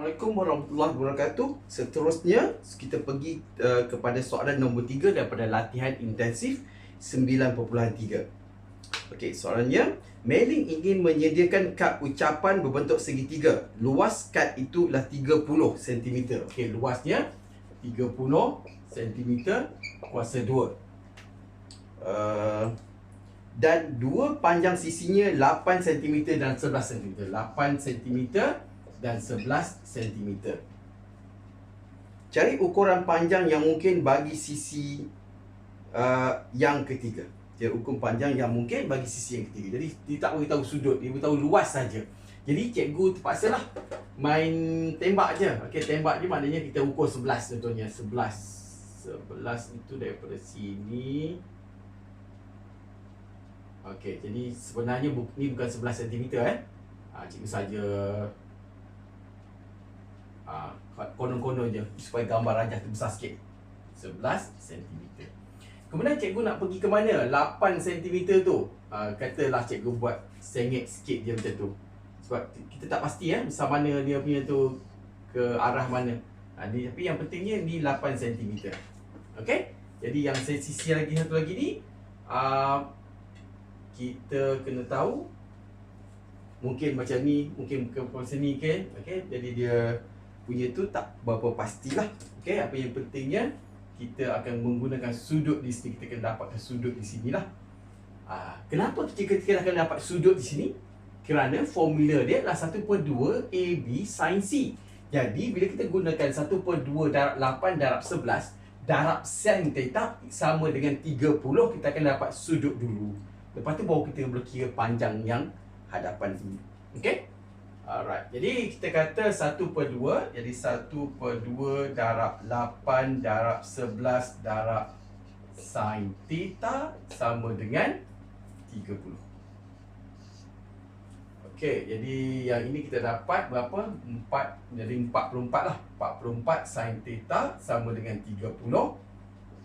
Assalamualaikum warahmatullahi wabarakatuh. Seterusnya kita pergi uh, kepada soalan nombor 3 daripada latihan intensif 9.3. Okey, soalannya Mailing ingin menyediakan kad ucapan berbentuk segitiga. Luas kad itu adalah 30 cm. Okey, luasnya 30 cm kuasa 2. Uh, dan dua panjang sisinya 8 cm dan 11 cm. 8 cm dan 11 cm. Cari ukuran panjang yang mungkin bagi sisi uh, yang ketiga. Cari ukuran panjang yang mungkin bagi sisi yang ketiga. Jadi dia tak beritahu sudut, dia beritahu luas saja. Jadi cikgu terpaksa lah main tembak je. Okey, tembak je maknanya kita ukur 11 contohnya. 11. 11 itu daripada sini. Okey, jadi sebenarnya ni bukan 11 cm eh. Ha, cikgu saja ha, konon-konon je supaya gambar rajah tu besar sikit. 11 cm kemudian cikgu nak pergi ke mana? 8 cm tu. Ha, katalah cikgu buat sengit sikit je macam tu. Sebab kita tak pasti eh besar mana dia punya tu ke arah mana. Ha, ni, tapi yang pentingnya ni 8 cm ok jadi yang sisi lagi satu lagi ni uh, kita kena tahu mungkin macam ni mungkin ke macam ni kan okey jadi dia punya tu tak berapa pastilah. Okey, apa yang pentingnya kita akan menggunakan sudut di sini. Kita akan dapatkan sudut di sinilah. Ah, kenapa kita, kita akan dapat sudut di sini? Kerana formula dia adalah 1.2 AB sin C. Jadi bila kita gunakan 1.2 darab 8 darab 11 darab sin theta sama dengan 30 kita akan dapat sudut dulu. Lepas tu baru kita boleh kira panjang yang hadapan ini. Okey? Alright. Jadi kita kata 1 per 2. Jadi 1 per 2 darab 8 darab 11 darab sin theta sama dengan 30. Okey, jadi yang ini kita dapat berapa? 4 jadi 44 lah. 44 sin theta sama dengan 30.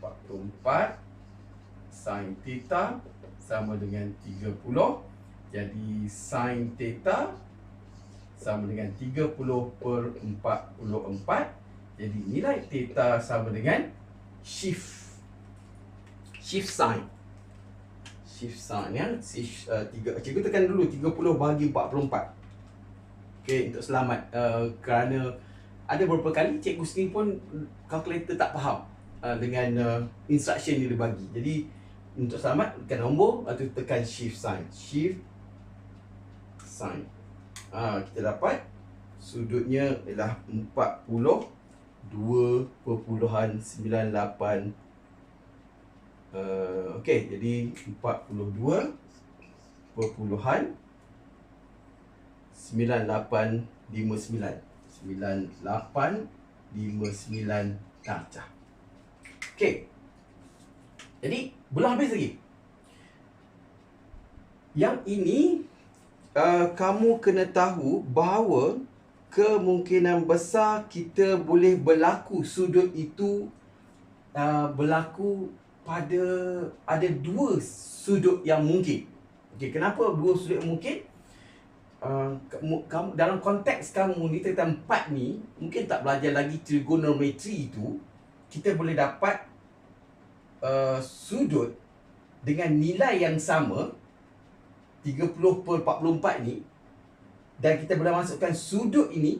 44 sin theta sama dengan 30. Jadi sin theta sama dengan 30 per 44 jadi nilai theta sama dengan shift. Shift sign. Shift sign ya. Shift uh, tiga cikgu tekan dulu 30 bagi 44 okey untuk selamat. Uh, kerana ada beberapa kali cikgu sendiri pun calculator tak faham uh, dengan uh, instruction yang dia bagi. Jadi untuk selamat tekan nombor atau tekan shift sign. Shift sign ha, kita dapat. Sudutnya ialah 42.98 uh, okey jadi 42 perpuluhan 9859 9859 darjah. Okey jadi belum habis lagi. Yang ini uh, kamu kena tahu bahawa kemungkinan besar kita boleh berlaku sudut itu uh, berlaku pada ada dua sudut yang mungkin. Okey, kenapa dua sudut yang mungkin? Uh, kamu dalam konteks kamu ni tentang empat ni mungkin tak belajar lagi trigonometri itu kita boleh dapat uh, sudut dengan nilai yang sama 30 per 44 ni dan kita boleh masukkan sudut ini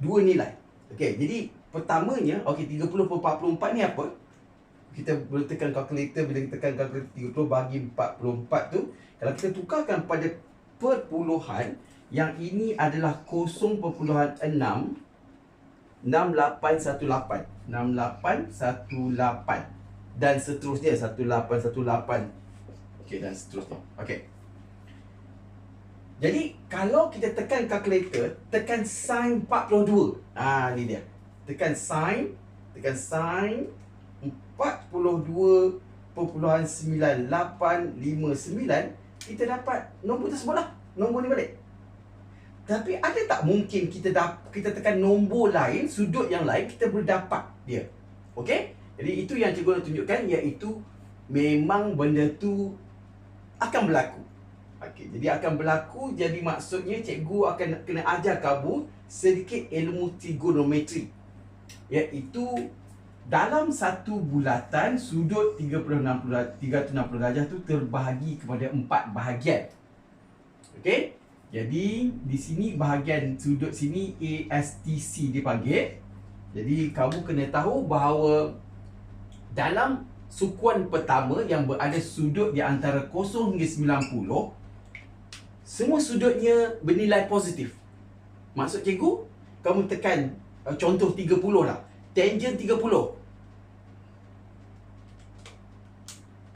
dua nilai. Okey, jadi pertamanya okey 30 per 44 ni apa? Kita boleh tekan kalkulator bila kita tekan kalkulator 30 bagi 44 tu kalau kita tukarkan pada perpuluhan yang ini adalah 0.6 6818 6818 dan seterusnya 1818 okey dan seterusnya. Okey jadi kalau kita tekan calculator, tekan sin 42. Ah ni dia. Tekan sin, tekan sin 42.9859 kita dapat nombor tersebut lah. Nombor ni balik. Tapi ada tak mungkin kita kita tekan nombor lain, sudut yang lain kita boleh dapat dia. Okey? Jadi itu yang cikgu nak tunjukkan iaitu memang benda tu akan berlaku. Okey, jadi akan berlaku jadi maksudnya cikgu akan kena ajar kamu sedikit ilmu trigonometri. Iaitu dalam satu bulatan sudut 36 360 darjah tu terbahagi kepada empat bahagian. Okey? Jadi di sini bahagian sudut sini ASTC dipanggil. Jadi kamu kena tahu bahawa dalam sukuan pertama yang berada sudut di antara 0 hingga 90 semua sudutnya bernilai positif. Maksud cikgu, kamu tekan uh, contoh 30 lah. Tangent 30.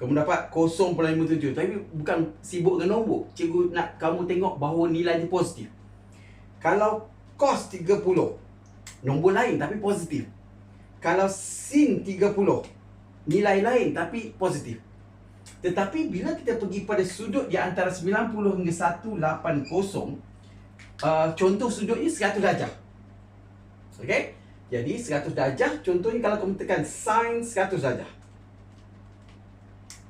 Kamu dapat 0.57 tapi bukan sibuk dengan nombor. Cikgu nak kamu tengok bahawa nilainya positif. Kalau cos 30 nombor lain tapi positif. Kalau sin 30 nilai lain tapi positif. Tetapi bila kita pergi pada sudut di antara 90 hingga 180, uh, contoh sudut ini 100 darjah. Okey? Jadi 100 darjah, contohnya kalau kamu tekan sin 100 darjah.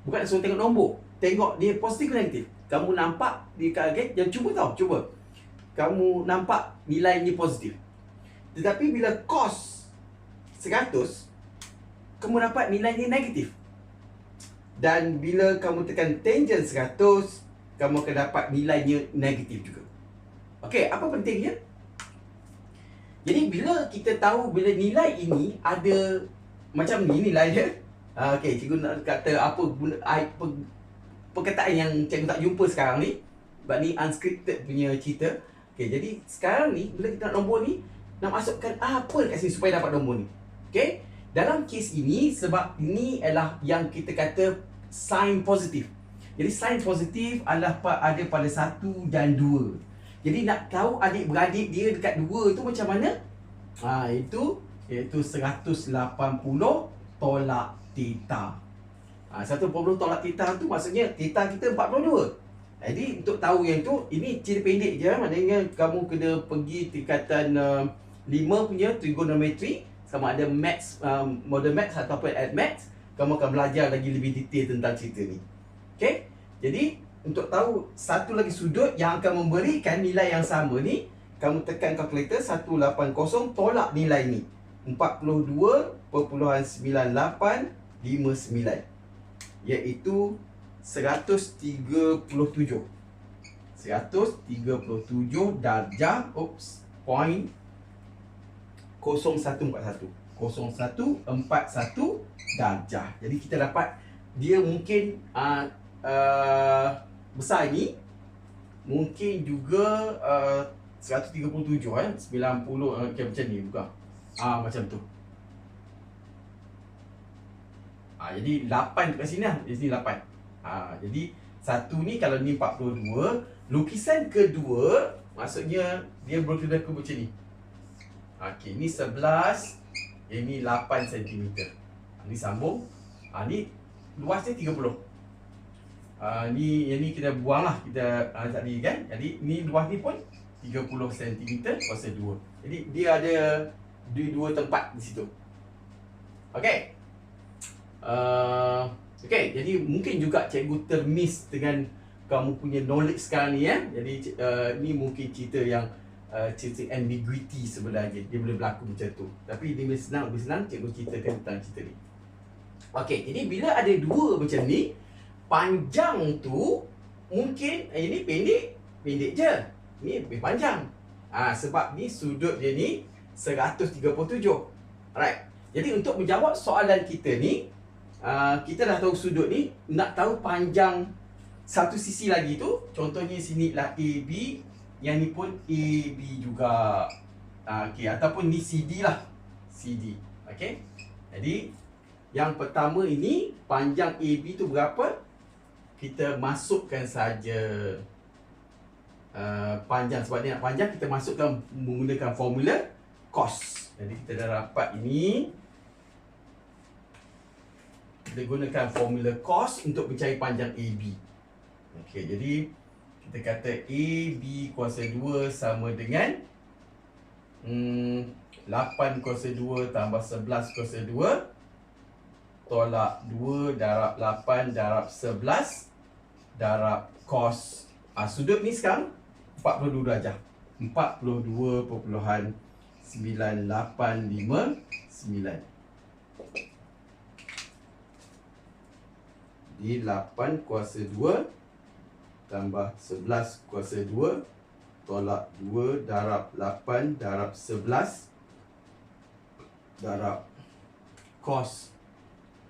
Bukan suruh tengok nombor. Tengok dia positif ke negatif. Kamu nampak di kaget, jangan cuba tau, cuba. Kamu nampak nilainya positif. Tetapi bila cos 100, kamu dapat nilainya negatif. Dan bila kamu tekan tangent 100, kamu akan dapat nilainya negatif juga. Okey, apa pentingnya? Jadi bila kita tahu bila nilai ini ada macam ni nilai dia. Ah, okey, cikgu nak kata apa perkataan yang cikgu tak jumpa sekarang ni. Sebab ni unscripted punya cerita. Okey, jadi sekarang ni bila kita nak nombor ni nak masukkan apa dekat sini supaya dapat nombor ni. Okey? Dalam kes ini sebab ini adalah yang kita kata sign positif. Jadi sign positif adalah ada pada satu dan dua. Jadi nak tahu adik-beradik dia dekat dua itu macam mana? Ha, itu iaitu 180 tolak theta. Ha, 180 tolak theta tu maksudnya theta kita 42. Jadi untuk tahu yang tu ini cerita pendek je maknanya kamu kena pergi tingkatan uh, 5 punya trigonometry sama ada maths um, model maths ataupun advanced kamu akan belajar lagi lebih detail tentang cerita ni. Okey? Jadi, untuk tahu satu lagi sudut yang akan memberikan nilai yang sama ni, kamu tekan kalkulator 180 tolak nilai ni. 42.9859 iaitu 137. 137 darjah, oops, point 0141. 0141 darjah. Jadi kita dapat dia mungkin uh, uh, besar ni mungkin juga uh, 137 eh 90 uh, okay, macam ni bukan. Ah uh, macam tu. Ah uh, jadi 8 kat sini lah. Di sini 8. Ah uh, jadi satu ni kalau ni 42, lukisan kedua maksudnya dia berkira ke macam ni. Okey, ni 11 ini 8 cm. Ini sambung. Ha, ni luasnya 30. Ha, ni yang ni kita buang lah kita ha, tadi kan. Jadi ni luas ni pun 30 cm kuasa 2. Jadi dia ada di dua tempat di situ. Okey. Uh, Okey, jadi mungkin juga cikgu termiss dengan kamu punya knowledge sekarang ni ya. Jadi uh, ni mungkin cerita yang uh, cerita ambiguity sebenarnya dia. Boleh berlaku macam tu. Tapi dia lebih senang lebih senang cikgu ceritakan tentang cerita ni. Okey, jadi bila ada dua macam ni panjang tu mungkin eh, ini pendek pendek je. Ni lebih panjang. Ha, sebab ni sudut dia ni 137 alright. Jadi untuk menjawab soalan kita ni uh, kita dah tahu sudut ni nak tahu panjang satu sisi lagi tu contohnya sini lah AB yang ni pun A, B juga. Uh, okay. Ataupun ni CD lah. CD Okay Jadi Yang pertama ini Panjang AB tu berapa? Kita masukkan saja. Uh, Panjang. Sebab dia nak panjang Kita masukkan Menggunakan formula Cos Jadi kita dah dapat ini. Kita gunakan formula cos Untuk mencari panjang AB Okay jadi kita kata A, B kuasa 2 sama dengan hmm, 8 kuasa 2 tambah 11 kuasa 2 Tolak 2 darab 8 darab 11 Darab cos Ah, sudut ni sekarang 42 darjah. 42.9859. Di 8 kuasa 2 tambah 11 kuasa 2 tolak 2 darab 8 darab 11 darab cos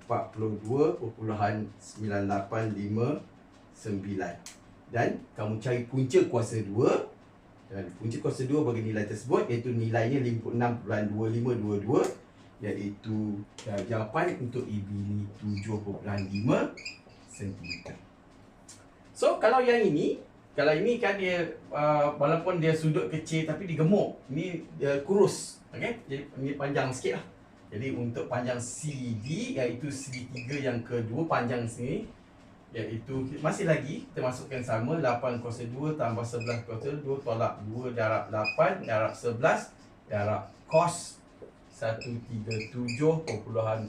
42.9859 dan kamu cari punca kuasa 2 dan punca kuasa 2 bagi nilai tersebut iaitu nilainya 56.2522 iaitu jawapan untuk EB ni 7.5 cm. So kalau yang ini kalau ini kan dia uh, walaupun dia sudut kecil tapi digemuk. Ini dia kurus. Okey. Jadi ini panjang sikit lah. Jadi untuk panjang CD iaitu segitiga yang kedua panjang sini iaitu masih lagi kita masukkan sama 8 kuasa 2 tambah 11 kuasa 2 tolak 2 darab 8 darab 11 darab cos 137.014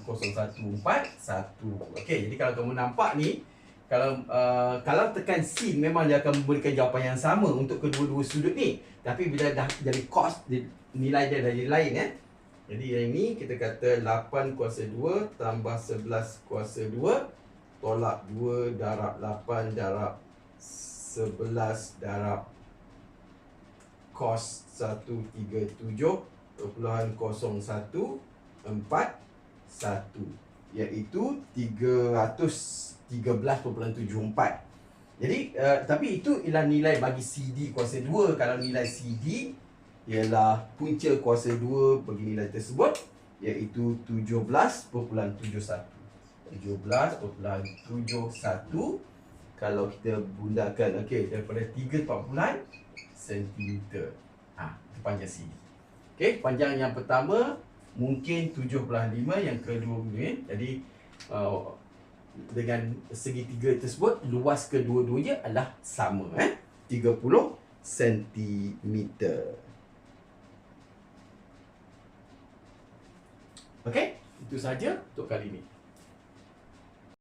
1 Okey jadi kalau kamu nampak ni kalau uh, kalau tekan sin memang dia akan memberikan jawapan yang sama untuk kedua-dua sudut ni. Tapi bila dah jadi cos nilai dia dah jadi lain ya jadi yang ini kita kata 8 kuasa 2 tambah 11 kuasa 2 tolak 2 darab 8 darab 11 darab cos 137.0141 iaitu 313.74 jadi uh, tapi itu ialah nilai bagi CD kuasa 2 kalau nilai CD ialah punca kuasa 2 bagi nilai tersebut iaitu 17.71 17.71 kalau kita bundakan okey daripada 3.4 cm ah ha, panjang CD okey panjang yang pertama mungkin 7.5 yang kedua ni jadi uh, dengan segitiga tersebut luas kedua-duanya adalah sama eh? 30 cm Okey, itu saja untuk kali ini.